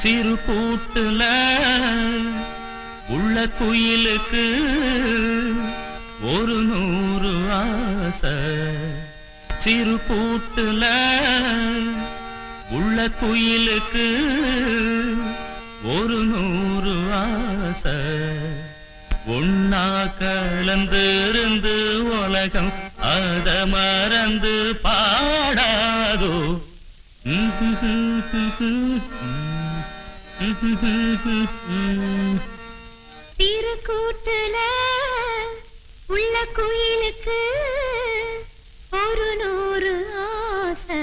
சிறு கூட்டுல உள்ள குயிலுக்கு ஒரு நூறு ஆசை. சிறு கூட்டுல உள்ள குயிலுக்கு ஒரு நூறு ஆசை. ஒன்னா கலந்திருந்து உலகம் அத மறந்து பாடாதோ. Mm-hmm. சிறு கூட்டுல உள்ள குயிலுக்கு ஒரு நூறு ஆசை.